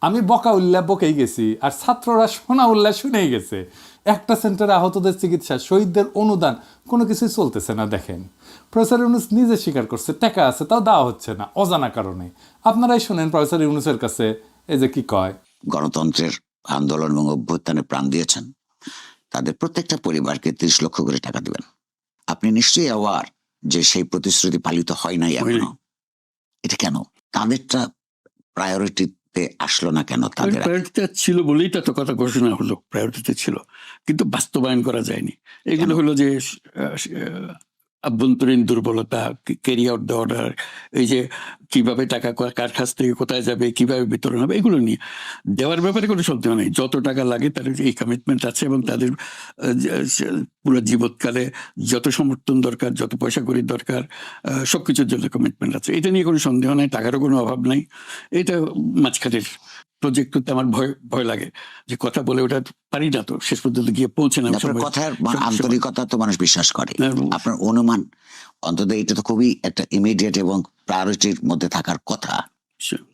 আমি বকা উল্লাহ বকেই গেছি আর ছাত্ররা সোনা উল্লাহ শুনেই গেছে। একটা সেন্টারে আহতদের চিকিৎসা শহীদদের অনুদান কোনো কিছুই চলতেছে না দেখেন। প্রফেসর ইউনুস নিজে স্বীকার করছে টাকা আছে তাও দেওয়া হচ্ছে না অজানা কারণে। আপনারাই শোনেন প্রফেসর ইউনুসের কাছে এই যে কি কয়। গণতন্ত্রের আন্দোলন এবং অভ্যুত্থানে প্রাণ দিয়েছেন। তাদের প্রত্যেকটা পরিবারকে ত্রিশ লক্ষ করে টাকা দিবেন। আপনি নিশ্চয়ই অ্যাওয়ার যে সেই প্রতিশ্রুতি পালিত হয় নাই এখনও। এটা কেন? তাদেরটা প্রায়োরিটিতে আসলো না কেন তাদের? প্রায়োরিটিতে ছিল বলেই তো কথা ঘোষণা হলো প্রায়োরিটিতে ছিল। কিন্তু বাস্তবায়ন করা যায়নি। এগুলো হলো যে আভ্যন্তরীণ দুর্বলতা ক্যারি আউট অর্ডার এই যে কীভাবে টাকা কার কাছ থেকে কোথায় যাবে, কীভাবে বিতরণ হবে, এগুলো নিয়ে। দেওয়ার ব্যাপারে কোনো সন্দেহ নেই। যত টাকা লাগে তার এই কমিটমেন্ট আছে এবং তাদের পুরো জীবৎকালে যত সমর্থন দরকার, যত পয়সা করি দরকার সব কিছুর জন্য কমিটমেন্ট আছে। এটা নিয়ে কোনো সন্দেহ নাই, টাকারও কোনো অভাব নাই। এটা মাঝখানের প্রজেক্ট করতে আমার ভয় ভয় লাগে যে কথা বলে ওটা পারি না তো শেষ পর্যন্ত গিয়ে পৌঁছে না কথার আন্তরিকতা তো মানুষ বিশ্বাস করে। আপনার অনুমান অন্তত এটা তো খুবই একটা ইমিডিয়েট এবং প্রায়োরিটির মধ্যে থাকার কথা। সে-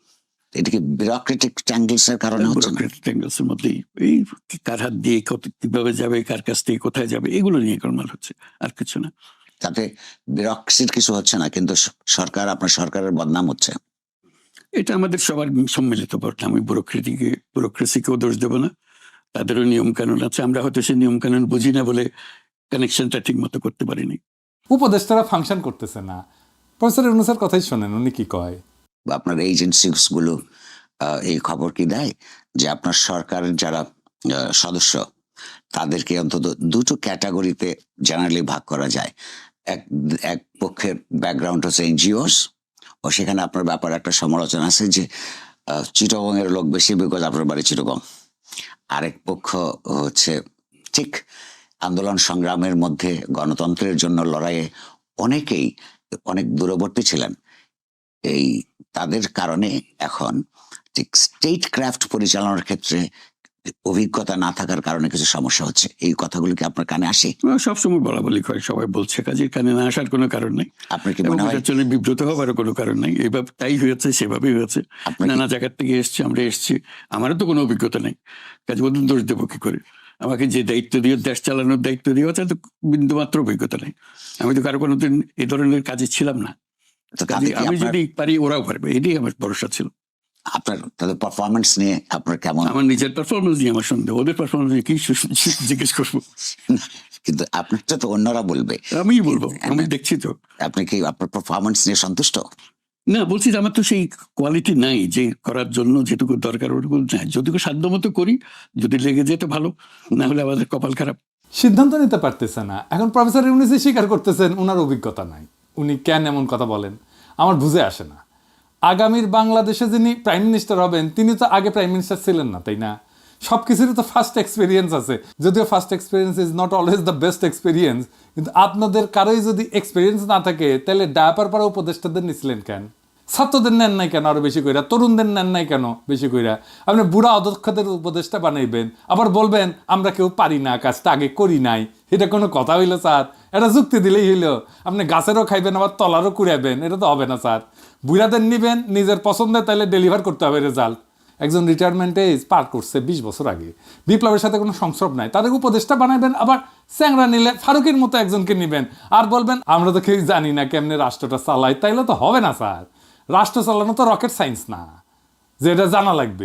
এটা কি বিউরোক্রেটিক ট্যাঙ্গলস এর কারণে হচ্ছে এর মধ্যেই এই কার হাত দিয়ে কত কীভাবে যাবে কার কাছ থেকে কোথায় যাবে এগুলো নিয়ে গোলমাল হচ্ছে আর কিছু না। তাতে বিউরোক্রেসির কিছু হচ্ছে না কিন্তু সরকার আপনার সরকারের বদনাম হচ্ছে। এটা আমাদের সবার সম্মিলিত বর্তমান আমি ব্যুরোক্রেটিকে ব্যুরোক্রেসিকেও দোষ দেবো না। তাদেরও নিয়ম কানুন আছে। আমরা হয়তো সেই নিয়ম কানুন বুঝি না বলে কানেকশনটা ঠিক মতো করতে পারিনি। উপদেষ্টারা ফাংশন করতেছে না। প্রফেসর ইউনুসের কথাই শোনেন উনি কি কয়? বা আপনার এজেন্সিগুলো এই খবর কি দেয়? যে আপনার সরকারের যারা আহ, সদস্য তাদেরকে অন্তত দুটো ক্যাটাগরিতে জেনারেলি ভাগ করা যায়। এক এক পক্ষের ব্যাকগ্রাউন্ড হচ্ছে এনজিওস ও সেখানে আপনার ব্যাপারে একটা সমালোচনা আছে যে চিটগং এর লোক বেশি বিকজ আপনার বাড়ি চিটগং। আরেক পক্ষ হচ্ছে, ঠিক আন্দোলন সংগ্রামের মধ্যে গণতন্ত্রের জন্য লড়াইয়ে অনেকেই, অনেক দূরবর্তী ছিলেন। এই তাদের কারণে এখন, ঠিক স্টেট ক্রাফট পরিচালনার ক্ষেত্রে অভিজ্ঞতা না থাকার কারণে কিছু সমস্যা হচ্ছে। এই কথাগুলো কি আপনার কানে আসে? সবসময় বলা বলি করে সবাই বলছে কাজের কানে না আসার কোনো কারণ নেই। আপনার কি মনে হয়? এটার বিব্রত হওয়ারও কোনো কারণ নেই। এইভাবে তাই হয়েছে সেভাবেই হয়েছে। নানা জায়গার থেকে এসছি আমরা এসছি। আমারও তো কোনো অভিজ্ঞতা নেই। কাজে বলুন দোষ দেবো কি করে? আমাকে যে দায়িত্ব দিয়ে দেশ চালানোর দায়িত্ব দিয়ে আছে তো বিন্দুমাত্র অভিজ্ঞতা নেই। আমি তো কারও কোনোদিন এই ধরনের কাজে ছিলাম না। আমি যদি পারি ওরাও পারবে। এটাই আমার ভরসা ছিল। আপনার তাদের পারফরমেন্স নিয়ে আপনার কেমন? আমার নিজের পারফরমেন্স নিয়ে আমার সন্দেহ। ওদের পারফরমেন্স নিয়ে কি জিজ্ঞেস করব? কিন্তু আপনারটা তো অন্যরা বলবে। আমি বলব। আমি দেখছি তো। আপনি কি আপনার পারফরমেন্স নিয়ে সন্তুষ্ট? না বলছি যে আমার তো সেই কোয়ালিটি নাই যে করার জন্য যেটুকু দরকার ওটুকু নাই। যদিও সাধ্য মতো করি যদি লেগে যেত ভালো না হলে আমাদের কপাল খারাপ। সিদ্ধান্ত নিতে পারতেছে না। এখন প্রফেসর ইউনুসই স্বীকার করতেছেন ওনার অভিজ্ঞতা নাই। উনি কেন এমন কথা বলেন? আমার বুঝে আসে না। আগামীর বাংলাদেশে যিনি প্রাইম মিনিস্টার হবেন, তিনি তো আগে প্রাইম মিনিস্টার ছিলেন না, তাই না? সব কিছুরই তো ফার্স্ট এক্সপিরিয়েন্স আছে। যদিও first experience is not always the best experience কিন্তু আপনাদের কারোই যদি এক্সপিরিয়েন্স না থাকে, তাহলে ডায়াপার পরা উপদেষ্টাদের নিছিলেন কেন? ছাত্রদের নেন নাই কেন আরও বেশি কইরা? তরুণদের নেন নাই কেন বেশি কইরা? আপনি বুড়া অদক্ষদের উপদেষ্টা বানাইবেন আবার বলবেন, আমরা কেউ পারি না, কাজটা আগে করি নাই। এটা কোনো কথা হইল, স্যার? এটা যুক্তি দিলেই হইল। আপনি গাছেরও খাইবেন, আবার তলারও কুড়াবেন এটা তো হবে না, স্যার। বুড়াদের নিবেন, নিজের পছন্দের তাহলে ডেলিভার করতে হবে রেজাল্ট একজন রিটায়ারমেন্টে পার করছে বিশ বছর আগে। বিপ্লবের সাথে কোনো সংস্রব নাই। তাদের উপদেষ্টা বানাবেন আবার স্যাংরা নিলে ফারুকের মতো একজনকে নিবেন। আর বলবেন, আমরা তো কেউ জানি না কেমনে রাষ্ট্রটা চালাই তাইলে তো হবে না, স্যার। রাষ্ট্র চালানো তো রকেট সায়েন্স না যেটা জানা লাগবে।